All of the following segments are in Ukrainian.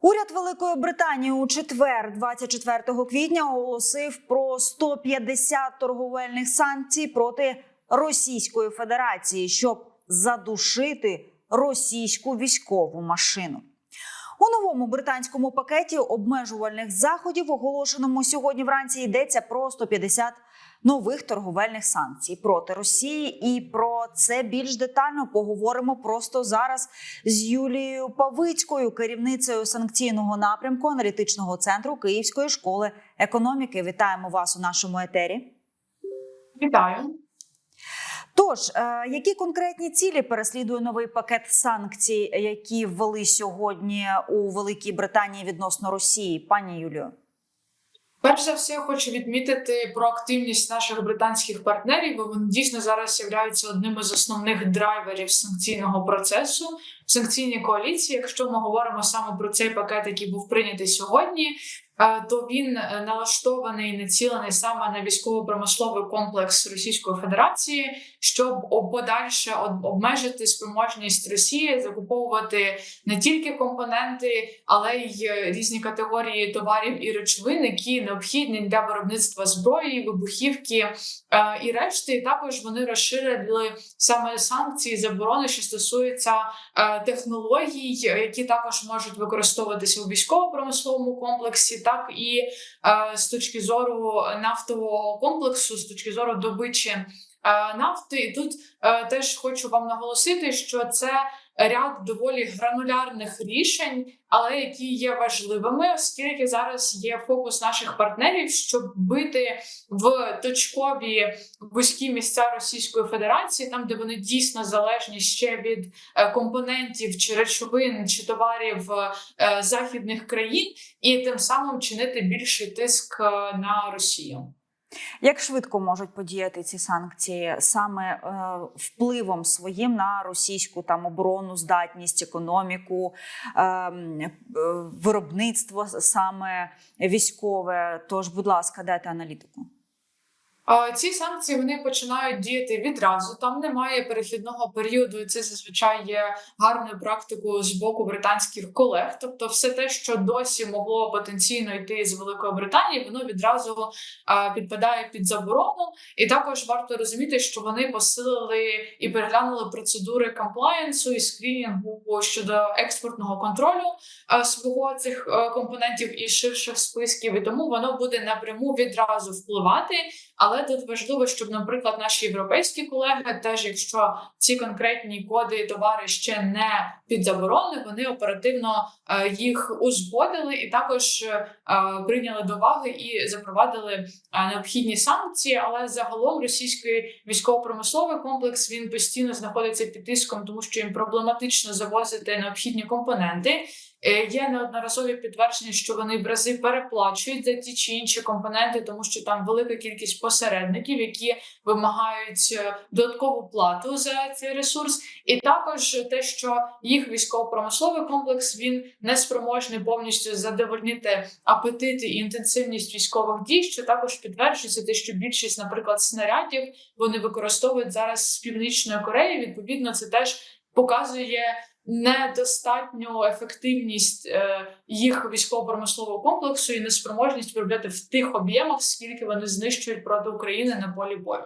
Уряд Великої Британії у четвер, 24 квітня, оголосив про 150 торговельних санкцій проти Російської Федерації, щоб задушити російську військову машину. У новому британському пакеті обмежувальних заходів, оголошеному сьогодні вранці, йдеться про 150 нових торговельних санкцій проти Росії. І про це більш детально поговоримо просто зараз з Юлією Павицькою, керівницею санкційного напрямку аналітичного центру Київської школи економіки. Вітаємо вас у нашому етері. Вітаю. Тож, е, які конкретні цілі переслідує новий пакет санкцій, які ввели сьогодні у Великій Британії відносно Росії, пані Юлію? Перш за все, хочу відмітити про активність наших британських партнерів, бо вони дійсно зараз являються одним із основних драйверів санкційного процесу в санкційній коаліції. Якщо ми говоримо саме про цей пакет, який був прийнятий сьогодні, то він е, налаштований націлений саме на військово-промисловий комплекс Російської Федерації, щоб подальше об- обмежити спроможність Росії закуповувати не тільки компоненти, але й е, різні категорії товарів і речовин, які необхідні для виробництва зброї, вибухівки е, і решти. Також вони розширили саме санкції, заборони, що стосуються технологій, які також можуть використовуватися у військово-промисловому комплексі, так і е, з точки зору нафтового комплексу, з точки зору добичі е, нафти. І тут е, теж хочу вам наголосити, що це ряд доволі гранулярних рішень, але які є важливими, оскільки зараз є фокус наших партнерів, щоб бити в точкові вузькі місця Російської Федерації, там де вони дійсно залежні ще від е, компонентів чи речовин чи товарів е, західних країн, і тим самим чинити більший тиск е, на Росію. Як швидко можуть подіяти ці санкції саме е, впливом своїм на російську там оборону, здатність, економіку, е, е, виробництво саме військове? Тож, будь ласка, дайте аналітику. Ці санкції вони починають діяти відразу. Там немає перехідного періоду, і це зазвичай є гарною практикою з боку британських колег. Тобто, все те, що досі могло потенційно йти з Великої Британії, воно відразу підпадає під заборону. І також варто розуміти, що вони посилили і переглянули процедури комплаєнсу і скрінінгу щодо експортного контролю свого цих компонентів і ширших списків. І тому воно буде напряму відразу впливати. Але тут важливо, щоб, наприклад, наші європейські колеги, теж якщо ці конкретні коди і товари ще не під забороною, вони оперативно е, їх узгодили і також е, прийняли до уваги і запровадили е, необхідні санкції. Але загалом російський військово-промисловий комплекс він постійно знаходиться під тиском, тому що їм проблематично завозити необхідні компоненти. Е, Є неодноразові підтвердження, що вони в рази переплачують за ті чи інші компоненти, тому що там велика кількість посередників, які вимагають е, додаткову плату за цей ресурс, і також те, що їх військово-промисловий комплекс він не спроможний повністю задовольнити апетити і інтенсивність військових дій, що також підтверджується те, що більшість, наприклад, снарядів вони використовують зараз з північної Кореї. Відповідно, це теж показує недостатню ефективність е, їх військово-промислового комплексу і неспроможність виробляти в тих об'ємах, скільки вони знищують проти України на полі бою.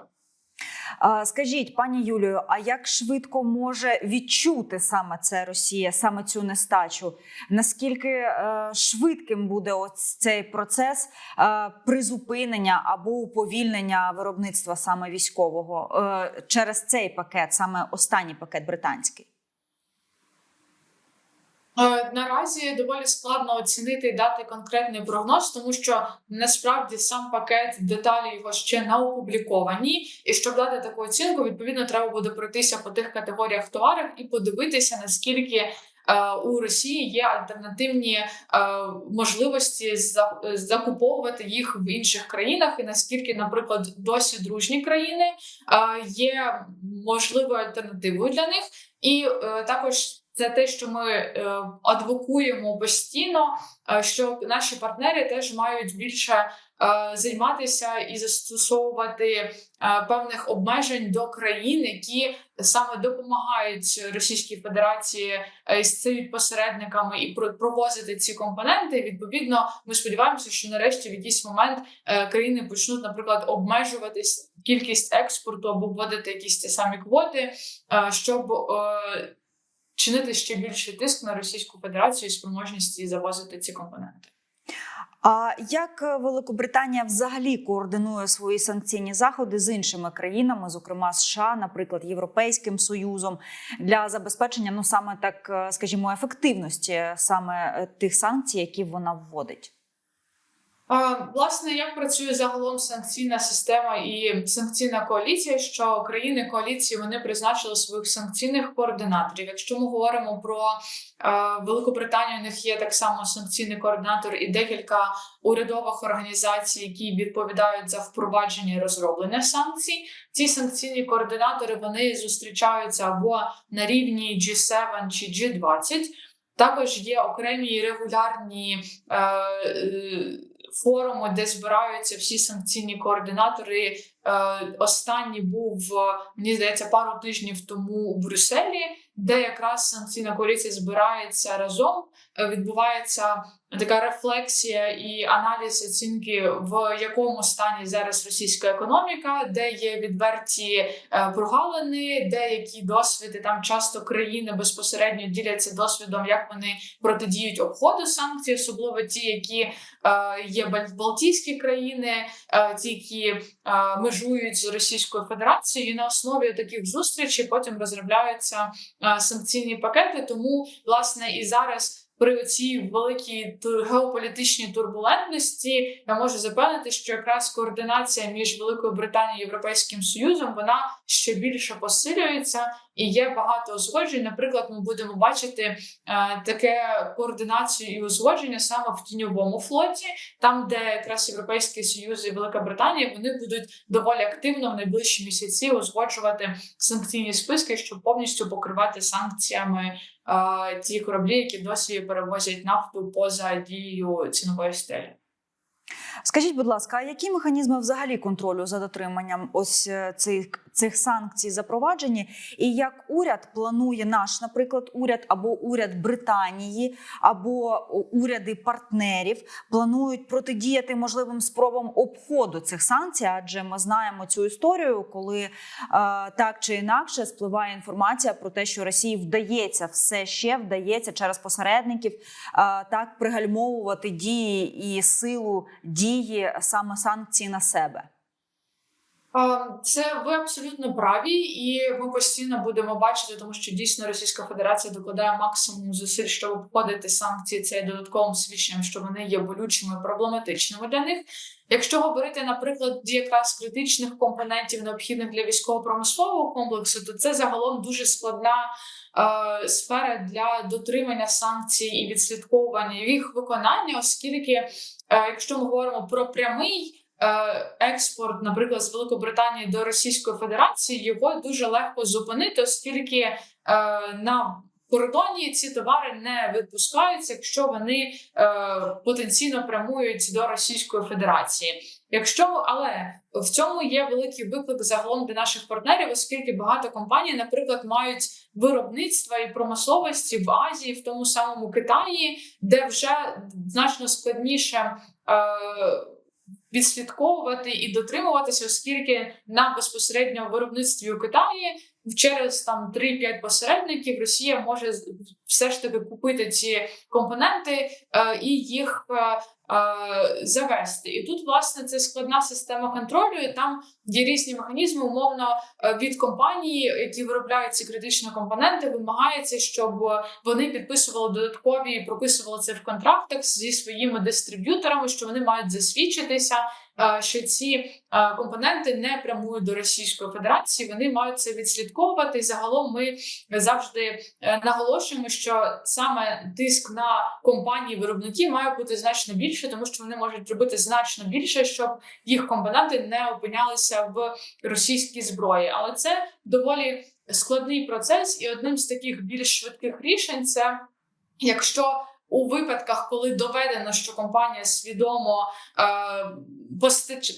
Скажіть, пані Юлію, а як швидко може відчути саме це Росія, саме цю нестачу? Наскільки е, швидким буде ось цей процес е, призупинення або уповільнення виробництва саме військового через цей пакет, саме останній пакет британський? Е, Наразі доволі складно оцінити і дати конкретний прогноз, тому що насправді сам пакет деталі його ще не опубліковані. І щоб дати таку оцінку, відповідно, треба буде пройтися по тих категоріях товарів і подивитися, наскільки е, у Росії є альтернативні е, можливості закуповувати їх в інших країнах, і наскільки, наприклад, досі дружні країни є можливою альтернативою для них. І також Це те, що ми е, адвокуємо постійно, е, що наші партнери теж мають більше е, займатися і застосовувати певних обмежень до країн, які саме допомагають Російській Федерації з цими посередниками і про- провозити ці компоненти. Відповідно, ми сподіваємося, що нарешті в якийсь момент країни почнуть, наприклад, обмежуватись кількість експорту або вводити якісь ті самі квоти, щоб чинити ще більший тиск на Російську Федерацію і спроможності завозити ці компоненти. А як Великобританія взагалі координує свої санкційні заходи з іншими країнами, зокрема США, наприклад, Європейським Союзом, для забезпечення, ну саме так, е, скажімо, ефективності саме е, тих санкцій, які вона вводить? Власне, як працює загалом санкційна система і санкційна коаліція, що країни коаліції вони призначили своїх санкційних координаторів. Якщо ми говоримо про е, Великобританію, у них є так само санкційний координатор і декілька урядових організацій, які відповідають за впровадження і розроблення санкцій. Ці санкційні координатори вони зустрічаються або на рівні G7 чи G20. Також є окремі регулярні е, форуми, де збираються всі санкційні координатори. Е, останній був, е, мені здається, пару тижнів тому у Брюсселі, де якраз санкційна коаліція збирається разом. Е, Відбувається така рефлексія і аналіз оцінки, в якому стані зараз російська економіка, де є відверті е, прогалини, деякі досвіди. Там часто країни безпосередньо діляться досвідом, як вони протидіють обходу санкцій, особливо ті, які е, є Бал- Балтійські країни, ті, які межують з Російською Федерацією, і на основі таких зустрічей потім розробляються санкційні пакети. Тому власне і зараз. При цій великій геополітичній турбулентності я можу запевнити, що якраз координація між Великою Британією і Європейським Союзом вона ще більше посилюється, і є багато узгоджень. Наприклад, ми будемо бачити е, таке координацію і узгодження саме в тіньовому флоті, там, де якраз Європейський Союз і Велика Британія вони будуть доволі активно в найближчі місяці узгоджувати санкційні списки, щоб повністю покривати санкціями е, ті кораблі, які досі перевозять нафту поза дією цінової стелі. Скажіть, будь ласка, а які механізми взагалі контролю за дотриманням ось е, цих, цих санкцій запроваджені? І як уряд планує наш, наприклад, уряд або уряд Британії, або уряди партнерів планують протидіяти можливим спробам обходу цих санкцій? Адже ми знаємо цю історію, коли е, так чи інакше спливає інформація про те, що Росії вдається все ще вдається через посередників е, так пригальмовувати дії і силу дії саме санкції на себе. Це ви абсолютно праві, і ми постійно будемо бачити, тому що дійсно Російська Федерація докладає максимум зусиль, щоб обходити санкції. Це додатковим свідченням, що вони є болючими проблематичними для них. Якщо говорити, наприклад, якраз критичних компонентів, необхідних для військово-промислового комплексу, то це загалом дуже складна е, сфера для дотримання санкцій і відслідковування їх виконання, оскільки, е, якщо ми говоримо про прямий експорт, наприклад, з Великобританії до Російської Федерації, його дуже легко зупинити, оскільки е, на кордоні ці товари не відпускаються, якщо вони е, потенційно прямують до Російської Федерації. Якщо але в цьому є великий виклик загалом для наших партнерів, оскільки багато компаній, наприклад, мають виробництва і промисловості в Азії, в тому самому Китаї, де вже значно складніше. Е, Відслідковувати і дотримуватися, оскільки на безпосередньо виробництві у Китаї через там 3-5 посередників Росія може все ж таки купити ці компоненти е, і їх е, завести. І тут, власне, це складна система контролю. і Там є різні механізми, умовно е, від компанії, які виробляють ці критичні компоненти, вимагається, щоб вони підписували додаткові прописували це в контрактах зі своїми дистриб'юторами, що вони мають засвідчитися. Що ці компоненти не прямують до Російської Федерації, вони мають це відслідковувати. І загалом ми завжди е, наголошуємо, що саме тиск на компанії виробники має бути значно більше, тому що вони можуть робити значно більше, щоб їх компоненти не опинялися в російській зброї. Але це доволі складний процес, і одним з таких більш швидких рішень це якщо у випадках, коли доведено, що компанія свідомо е,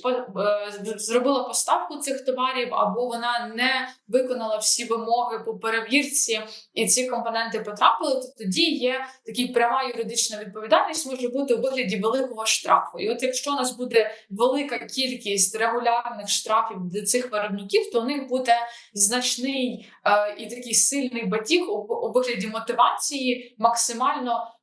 е, зробила поставку цих товарів, або вона не виконала всі вимоги по перевірці, і ці компоненти потрапили, то тоді є така пряма юридична відповідальність, може бути у вигляді великого штрафу. І от якщо у нас буде велика кількість регулярних штрафів для цих виробників, то у них буде значний е, і такий сильний батіг у, вигляді мотивації максимально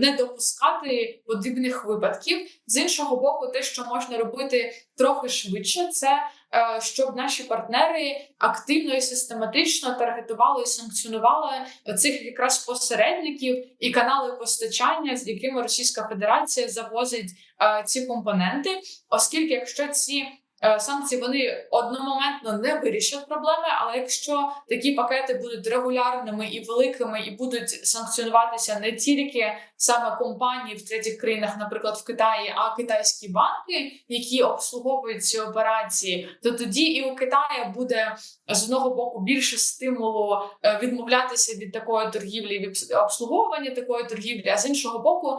не допускати подібних випадків. З іншого боку, те, що можна робити трохи швидше, це е, щоб наші партнери активно і систематично таргетували і санкціонували цих якраз посередників і канали постачання, з якими Російська Федерація завозить е, ці компоненти, оскільки якщо ці е, Санкції вони одномоментно не вирішать проблеми, але якщо такі пакети будуть регулярними і великими, і будуть санкціонуватися не тільки саме компанії в третіх країнах, наприклад, в Китаї, а китайські банки, які обслуговують ці операції, то тоді і у Китаї буде з одного боку більше стимулу е, відмовлятися від такої торгівлі, від обслуговування такої торгівлі. А з іншого боку, е,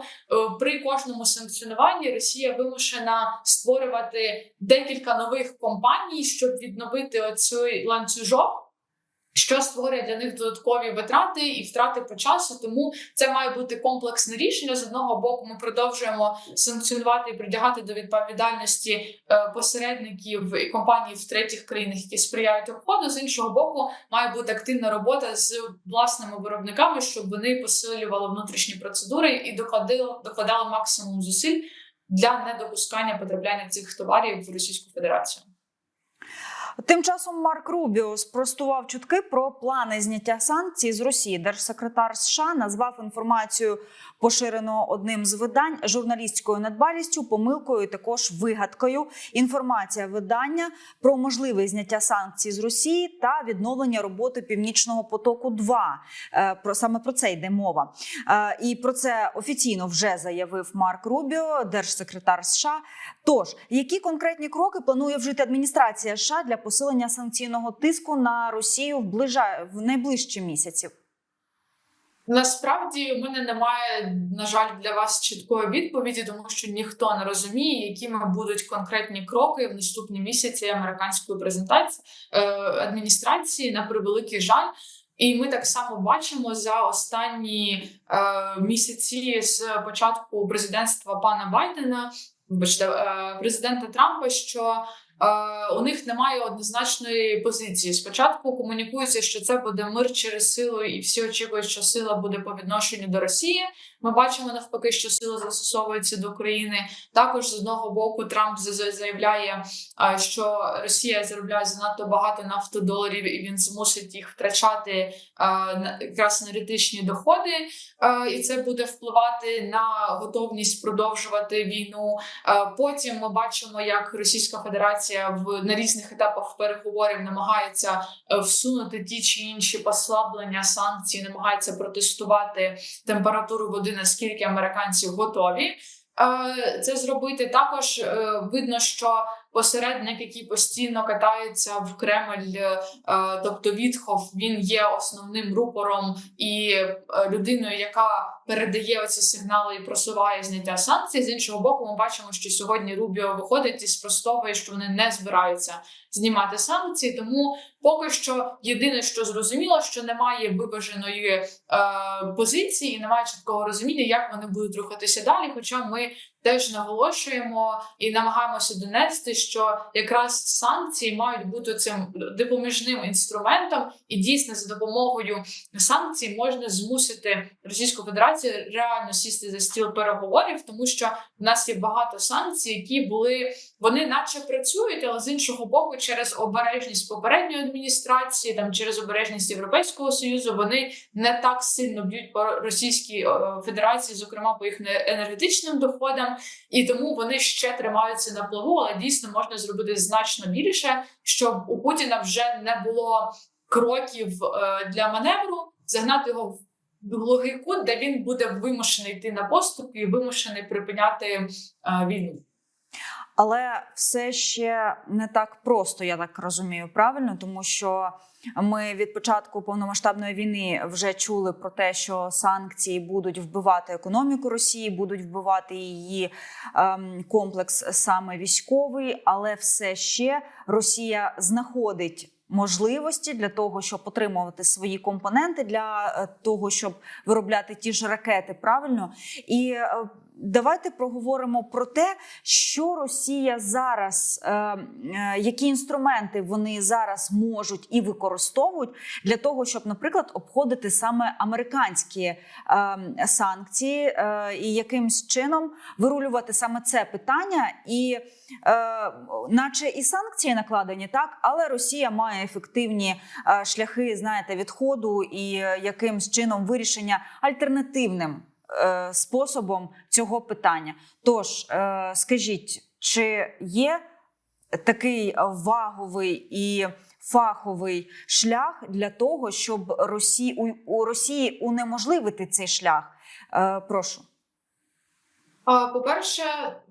при кожному санкціонуванні Росія вимушена створювати декілька нових компаній, щоб відновити оцю ланцюжок. Що створює для них додаткові витрати і втрати по часу, тому це має бути комплексне рішення. З одного боку, ми продовжуємо санкціонувати і притягати до відповідальності е, посередників і компаній в третіх країнах, які сприяють обходу. З іншого боку, має бути активна робота з власними виробниками, щоб вони посилювали внутрішні процедури і докладали, докладали максимум зусиль для недопускання потрапляння цих товарів в Російську Федерацію. Тим часом Марк Рубіо спростував чутки про плани зняття санкцій з Росії. Держсекретар США назвав інформацію, поширену одним з видань, журналістською недбалістю, помилкою, також вигадкою. Інформація видання про можливе зняття санкцій з Росії та відновлення роботи Північного потоку. 2 про саме про це йде мова. Е, І про це офіційно вже заявив Марк Рубіо, держсекретар США. Тож, які конкретні кроки планує вжити адміністрація США для посилення санкційного тиску на Росію в ближа... в найближчі місяці? Насправді у мене немає, на жаль, для вас чіткої відповіді, тому що ніхто не розуміє, якими будуть конкретні кроки в наступні місяці американської презентації е, адміністрації на превеликий жаль. І ми так само бачимо за останні е, місяці з початку президентства пана Байдена, вибачте, е, президента Трампа, що у них немає однозначної позиції. Спочатку комунікується, що це буде мир через силу, і всі очікують, що сила буде по відношенню до Росії. Ми бачимо навпаки, що сила застосовується до України. Також з одного боку Трамп заявляє, е, що Росія заробляє занадто багато нафтодоларів, і він змусить їх втрачати е, якраз енергетичні доходи, Е, і це буде впливати на готовність продовжувати війну. Е, Потім ми бачимо, як Російська Федерація в на різних етапах переговорів намагається е, всунути ті чи інші послаблення санкцій, намагається протестувати температуру води, наскільки американці готові. е, Це зробити також е, видно, що посередник, який постійно катається в Кремль, е, тобто Вітхов, він є основним рупором і е, людиною, яка передає оці сигнали і просуває зняття санкцій. З іншого боку, ми бачимо, що сьогодні Рубіо виходить і спростовує, що вони не збираються знімати санкції. Тому поки що єдине, що зрозуміло, що немає виваженої е, позиції і немає чіткого розуміння, як вони будуть рухатися далі. Хоча ми теж наголошуємо і намагаємося донести, що якраз санкції мають бути цим допоміжним інструментом, і дійсно за допомогою санкцій можна змусити Російську Федерацію реально сісти за стіл переговорів, тому що в нас є багато санкцій, які були вони, наче працюють, але з іншого боку, через обережність попередньої адміністрації, там через обережність Європейського союзу, вони не так сильно б'ють по Російській е, Федерації, зокрема по їх не- енергетичним доходам, і тому вони ще тримаються на плаву, але дійсно можна зробити значно більше, щоб у Путіна вже не було кроків е, для маневру, загнати його в глухий кут, де він буде вимушений йти на поступки і вимушений припиняти е, війну. Але все ще не так просто, я так розумію, правильно, тому що ми від початку повномасштабної війни вже чули про те, що санкції будуть вбивати економіку Росії, будуть вбивати її ем, комплекс саме військовий, але все ще Росія знаходить. Можливості для того, щоб отримувати свої компоненти, для е, того, щоб виробляти ті ж ракети, правильно і е, давайте проговоримо про те, що Росія зараз, е, е, які інструменти вони зараз можуть і використовують для того, щоб, наприклад, обходити саме американські е, санкції, і якимсь чином вирулювати саме це питання, і наче і санкції накладені, так, але Росія має ефективні шляхи, знаєте, відходу і якимсь чином вирішення альтернативним способом цього питання. Тож е, скажіть, чи є такий ваговий і фаховий шлях для того, щоб Росі... у, Росії унеможливити цей шлях? Е, прошу. По-перше,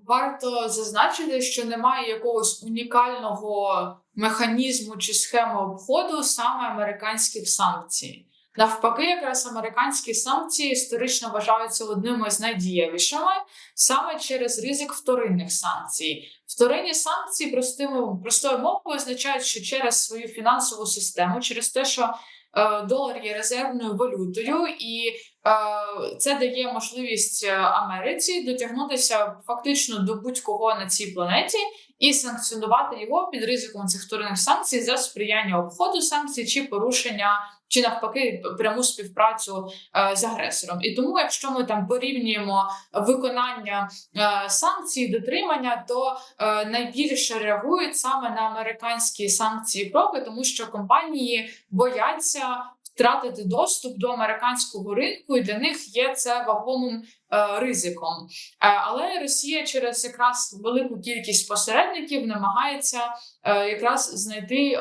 варто зазначити, що немає якогось унікального механізму чи схеми обходу саме американських санкцій. Навпаки, якраз американські санкції історично вважаються одними з найдієвішими саме через ризик вторинних санкцій. Вторинні санкції простими простою мовою означають, що через свою фінансову систему, через те, що е, долар є резервною валютою, і е, це дає можливість Америці дотягнутися фактично до будь-кого на цій планеті і санкціонувати його під ризиком цих вторинних санкцій за сприяння обходу санкцій чи порушення. Чи навпаки пряму співпрацю е, з агресором, і тому, якщо ми там порівнюємо виконання е, санкцій, дотримання, то е, найбільше реагують саме на американські санкції кроки, тому що компанії бояться втратити доступ до американського ринку, і для них є це вагомим ризиком. Е, але Росія через якраз велику кількість посередників намагається е, якраз знайти е,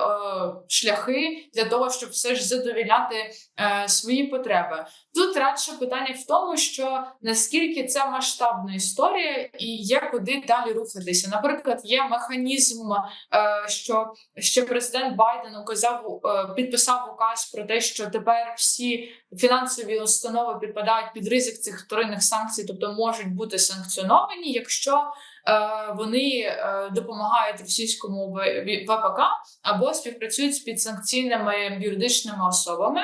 шляхи для того, щоб все ж задовільняти е, свої потреби. Тут радше питання в тому, що наскільки це масштабна історія, і є куди далі рухатися. Наприклад, є механізм, е, що ще президент Байден указав, е, підписав указ про те, що тепер всі фінансові установи підпадають під ризик цих вторинних санкцій, тобто можуть бути санкціоновані, якщо е, вони е, допомагають російському ВПК або співпрацюють з підсанкційними юридичними особами.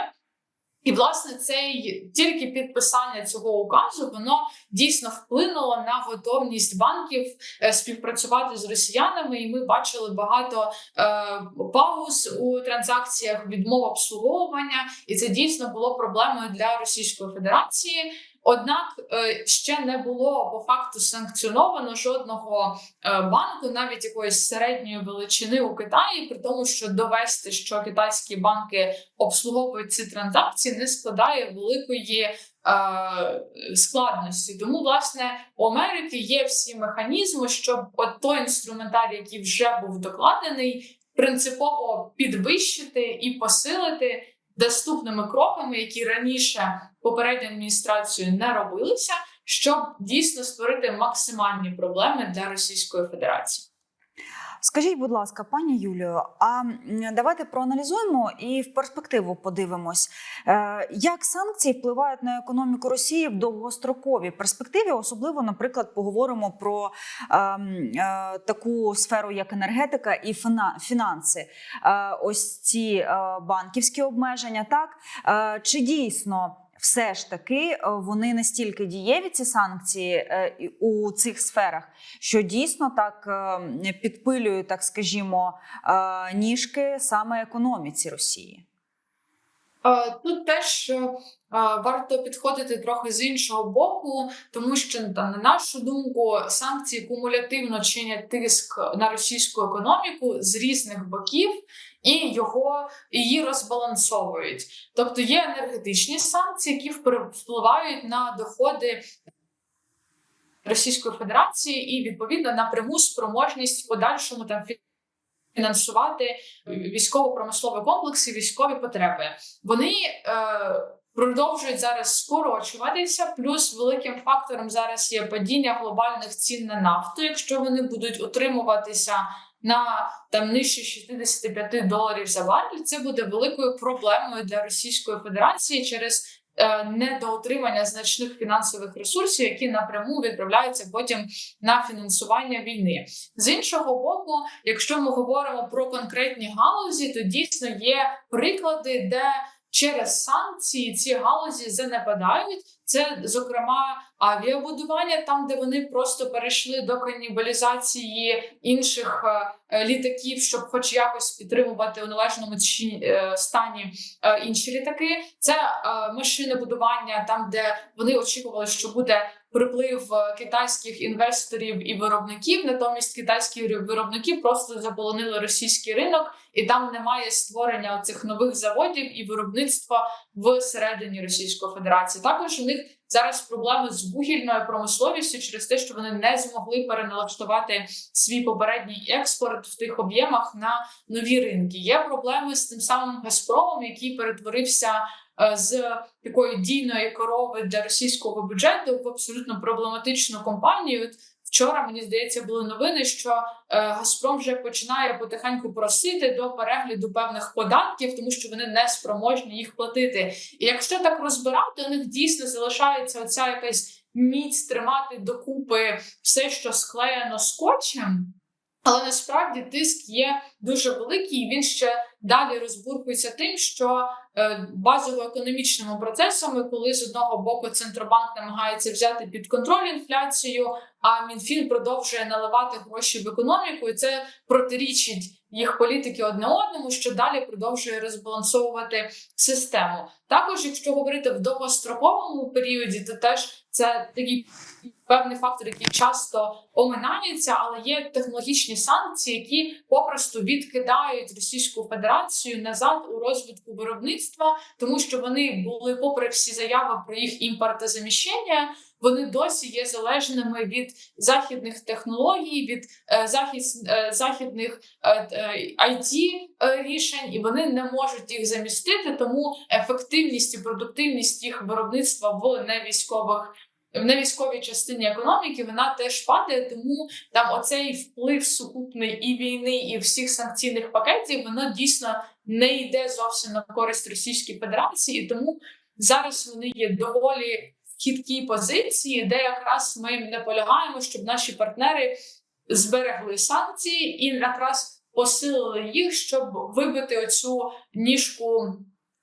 І власне цей тільки підписання цього указу воно дійсно вплинуло на готовність банків е, співпрацювати з росіянами. І ми бачили багато е, пауз у транзакціях, відмов обслуговування, і це дійсно було проблемою для Російської Федерації. Однак е, ще не було по факту санкціоновано жодного е, банку, навіть якоїсь середньої величини у Китаї, при тому, що довести, що китайські банки обслуговують ці транзакції, не складає великої е, складності. Тому, власне, у Америки є всі механізми, щоб от той інструментарій, який вже був докладений, принципово підвищити і посилити доступними кроками, які раніше попередньою адміністрацією не робилися, щоб дійсно створити максимальні проблеми для Російської Федерації. Скажіть, будь ласка, пані Юлію, а давайте проаналізуємо і в перспективу подивимось, е, як санкції впливають на економіку Росії в довгостроковій перспективі. Особливо, наприклад, поговоримо про е, е, таку сферу, як енергетика і фінанси. Е, Ось ці е, банківські обмеження, так Е, чи дійсно? Все ж таки е, вони настільки дієві ці санкції е, у цих сферах, що дійсно так е, підпилюють, так скажімо, ніжки саме економіці Росії. Е, Тут теж е, варто підходити трохи з іншого боку, тому що на нашу думку санкції кумулятивно чинять тиск на російську економіку з різних боків. І його її розбалансовують. Тобто є енергетичні санкції, які впливають на доходи Російської Федерації і відповідно на пряму спроможність в подальшому там фінансувати військово-промисловий комплекс і військові потреби. Вони е, продовжують зараз скорочуватися. Плюс великим фактором зараз є падіння глобальних цін на нафту. Якщо вони будуть утримуватися на там нижче 65 доларів за барель, це буде великою проблемою для Російської Федерації через недоотримання значних фінансових ресурсів, які напряму відправляються потім на фінансування війни. З іншого боку, якщо ми говоримо про конкретні галузі, то дійсно є приклади, де через санкції ці галузі занепадають. Це зокрема авіабудування, там де вони просто перейшли до канібалізації інших е, літаків, щоб, хоч якось підтримувати у належному е, стані е, інші літаки. Це е, машинобудування, там де вони очікували, що буде приплив е, китайських інвесторів і виробників. Натомість китайські виробники просто заполонили російський ринок, і там немає створення цих нових заводів і виробництва всередині Російської Федерації. Також у них зараз проблеми з вугільною промисловістю через те, що вони не змогли переналаштувати свій попередній експорт в тих об'ємах на нові ринки. Є проблеми з тим самим Газпромом, який перетворився е, з такої дійної корови для російського бюджету в абсолютно проблематичну компанію. Вчора мені здається були новини, що е, Газпром вже починає потихеньку просити до перегляду певних податків, тому що вони не спроможні їх платити. І якщо так розбирати, у них дійсно залишається оця якась міць тримати докупи все, що склеєно скотчем. Але насправді тиск є дуже великий, і він ще далі розбурхується тим, що е, базово-економічними процесами, коли з одного боку центробанк намагається взяти під контроль інфляцію, а МінФін продовжує наливати гроші в економіку, і це протирічить їх політики одне одному, що далі продовжує розбалансовувати систему. Також, якщо говорити в довгостроковому періоді, то теж це такий певний фактор, який часто оминається, але є технологічні санкції, які попросту відкидають Російську Федерацію назад у розвитку виробництва, тому що вони були, попри всі заяви про їх імпортозаміщення, вони досі є залежними від західних технологій, від е, захід, е, західних IT е, рішень, і вони не можуть їх замістити. Тому ефективність і продуктивність їх виробництва в невійськових. В невійськовій частині економіки вона теж падає, тому там оцей вплив сукупний і війни, і всіх санкційних пакетів воно дійсно не йде зовсім на користь Російській Федерації, і тому зараз вони є доволі в хиткій позиції, де якраз ми наполягаємо, щоб наші партнери зберегли санкції і якраз посилили їх, щоб вибити оцю ніжку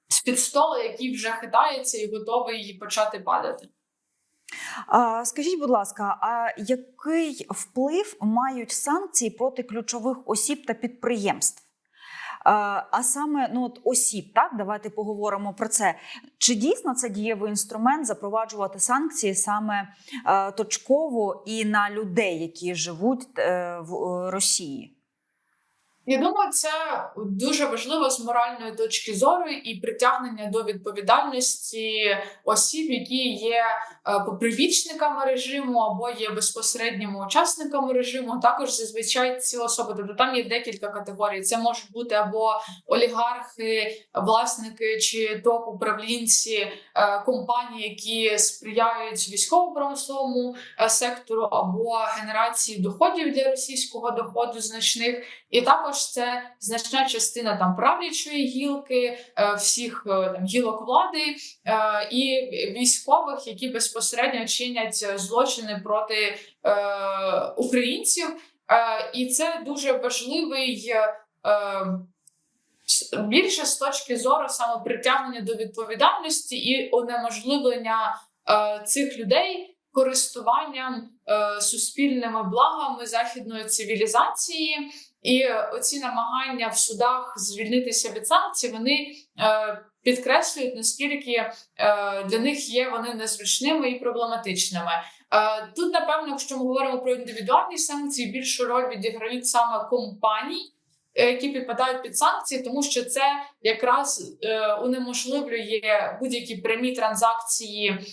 з під столу, який вже хитається і готовий почати падати. Скажіть, будь ласка, а який вплив мають санкції проти ключових осіб та підприємств? А, саме ну от осіб, так давайте поговоримо про це. Чи дійсно це дієвий інструмент запроваджувати санкції саме точково і на людей, які живуть е, в е, Росії? Я думаю, це дуже важливо з моральної точки зору і притягнення до відповідальності осіб, які є е, попривічниками режиму або є безпосередніми учасниками режиму. Також зазвичай ці особи, тобто там є декілька категорій. Це можуть бути або олігархи, власники чи топ-управлінці е, компаній, які сприяють військово-промисловому е, сектору, або генерації доходів для російського доходу значних. І також це значна частина там правлячої гілки, е, всіх е, там гілок влади е, і військових, які безпосередньо чинять злочини проти українців. І це дуже важливий. Більше з точки зору саме притягнення до відповідальності і унеможливлення цих людей користуванням суспільними благами західної цивілізації, і оці намагання в судах звільнитися від санкцій, вони е, підкреслюють наскільки е, для них є вони незручними і проблематичними. Е, тут, напевно, якщо ми говоримо про індивідуальні санкції, більшу роль відіграють саме компанії. Е, Які підпадають під санкції, тому що це якраз е, унеможливлює будь-які прямі транзакції е,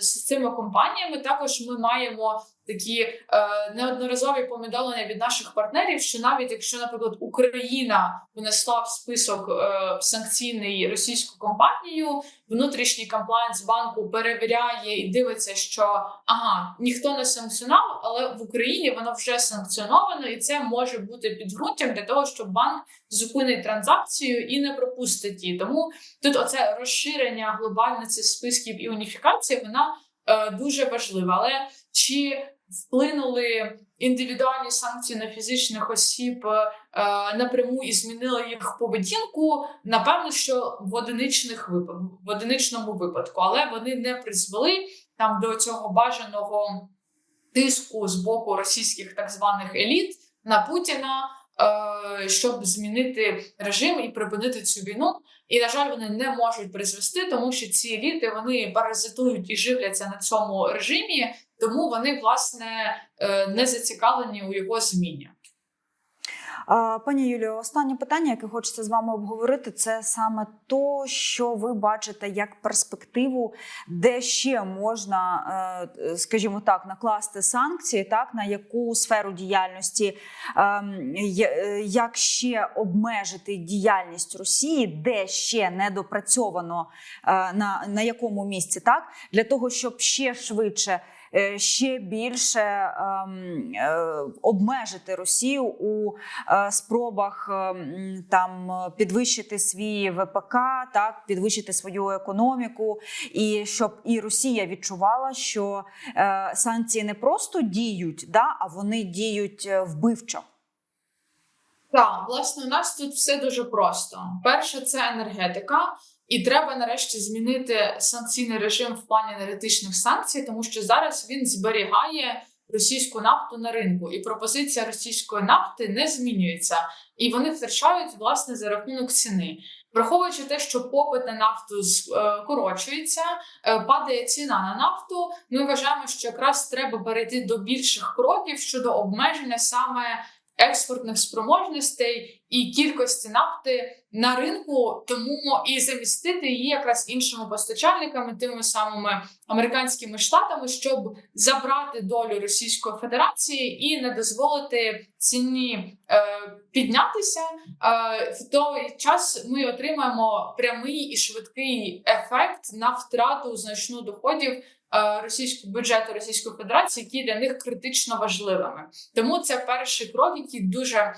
з цими компаніями. Також ми маємо такі е, неодноразові повідомлення від наших партнерів, що навіть якщо, наприклад, Україна внесла в список е, санкційний російську компанію, внутрішній комплаєнс банку перевіряє і дивиться, що ага, ніхто не санкціонував, але в Україні воно вже санкціоновано, і це може бути підґрунтям для того, щоб банк зупинить транзакцію і не пропустить її. Тому тут оце розширення глобальне цих списків і уніфікація вона е, дуже важлива. Але чи вплинули індивідуальні санкції на фізичних осіб е, напряму і змінили їх поведінку? Напевно, що в одиничних випад... в одиничному випадку, але вони не призвели там до цього бажаного тиску з боку російських так званих еліт на Путіна. е, Щоб змінити режим і припинити цю війну, і на жаль, вони не можуть призвести, тому що ці еліти вони паразитують і живляться на цьому режимі, тому вони власне е, не зацікавлені у його зміні. Пані Юлію, останнє питання, яке хочеться з вами обговорити, це саме то, що ви бачите як перспективу, де ще можна, е, скажімо так, накласти санкції, так на яку сферу діяльності, ем, е, як ще обмежити діяльність Росії, де ще не допрацьовано е, на, на якому місці, так для того, щоб ще швидше. Е, Ще більше ем, е, обмежити Росію у е, спробах е, там підвищити свій ВПК, так підвищити свою економіку, і щоб і Росія відчувала, що санкції не просто діють, да, а вони діють вбивчо. Так, власне, у нас тут все дуже просто. Перше, це енергетика, і треба нарешті змінити санкційний режим в плані енергетичних санкцій, тому що зараз він зберігає російську нафту на ринку, і пропозиція російської нафти не змінюється, і вони втрачають власне за рахунок ціни. Враховуючи те, що попит на нафту скорочується, е, падає ціна на нафту. Ми вважаємо, що якраз треба перейти до більших кроків щодо обмеження саме експортних спроможностей і кількості нафти на ринку, тому і замістити її якраз іншими постачальниками, тими самими американськими штатами, щоб забрати долю Російської Федерації і не дозволити ціні е, піднятися. Е, в той час ми отримаємо прямий і швидкий ефект на втрату значну доходів російського бюджету Російської Федерації, які для них критично важливими. Тому це перший крок, який дуже е,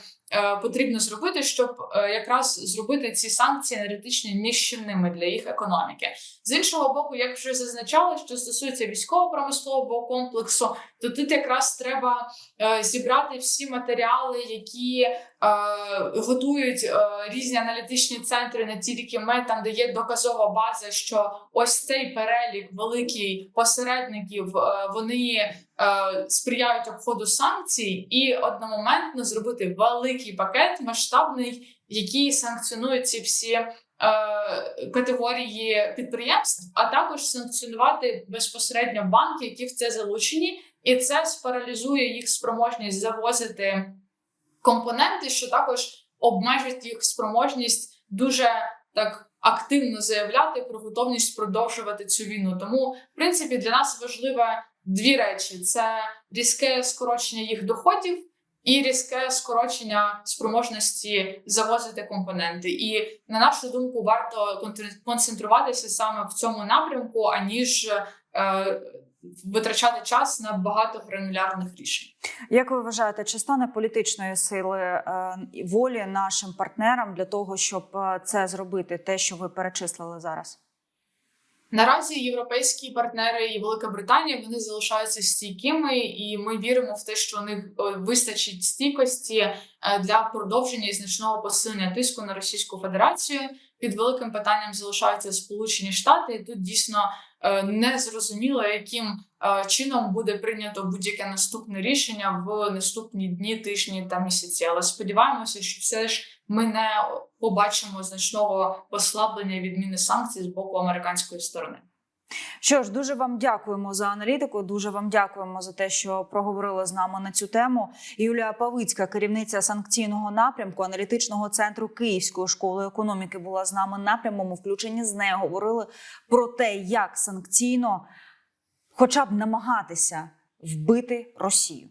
потрібно зробити, щоб е, якраз зробити ці санкції енергетичні нищівними для їх економіки. З іншого боку, як вже зазначали, що стосується військово-промислового комплексу, то тут якраз треба е, зібрати всі матеріали, які е, готують е, різні аналітичні центри, не тільки ми, там де є доказова база, що ось цей перелік великий посередників, е, вони е, сприяють обходу санкцій, і одномоментно зробити великий пакет масштабний, який санкціонує ці всі. е, Категорії підприємств, а також санкціонувати безпосередньо банки, які в це залучені, і це спаралізує їх спроможність завозити компоненти, що також обмежить їх спроможність дуже так активно заявляти про готовність продовжувати цю війну. Тому, в принципі, для нас важливо дві речі: це різке скорочення їх доходів. І різке скорочення спроможності завозити компоненти, і на нашу думку, варто концентруватися саме в цьому напрямку, аніж е, витрачати час на багато гранулярних рішень. Як ви вважаєте, чи стане політичної сили е, волі нашим партнерам для того, щоб е, це зробити, те, що ви перечислили зараз? Наразі європейські партнери і Велика Британія вони залишаються стійкими, і ми віримо в те, що у них е, вистачить стійкості е, для продовження і значного посилення тиску на Російську Федерацію. Під великим питанням залишаються Сполучені Штати, і тут дійсно е, не зрозуміло, яким е, чином буде прийнято будь-яке наступне рішення в наступні дні, тижні та місяці. Але сподіваємося, що все ж ми не побачимо значного послаблення відміни санкцій з боку американської сторони. Що ж, дуже вам дякуємо за аналітику. Дуже вам дякуємо за те, що проговорили з нами на цю тему. Юлія Павицька, керівниця санкційного напрямку аналітичного центру Київської школи економіки, була з нами на прямому включенні. З нею говорили про те, як санкційно, хоча б намагатися вбити Росію.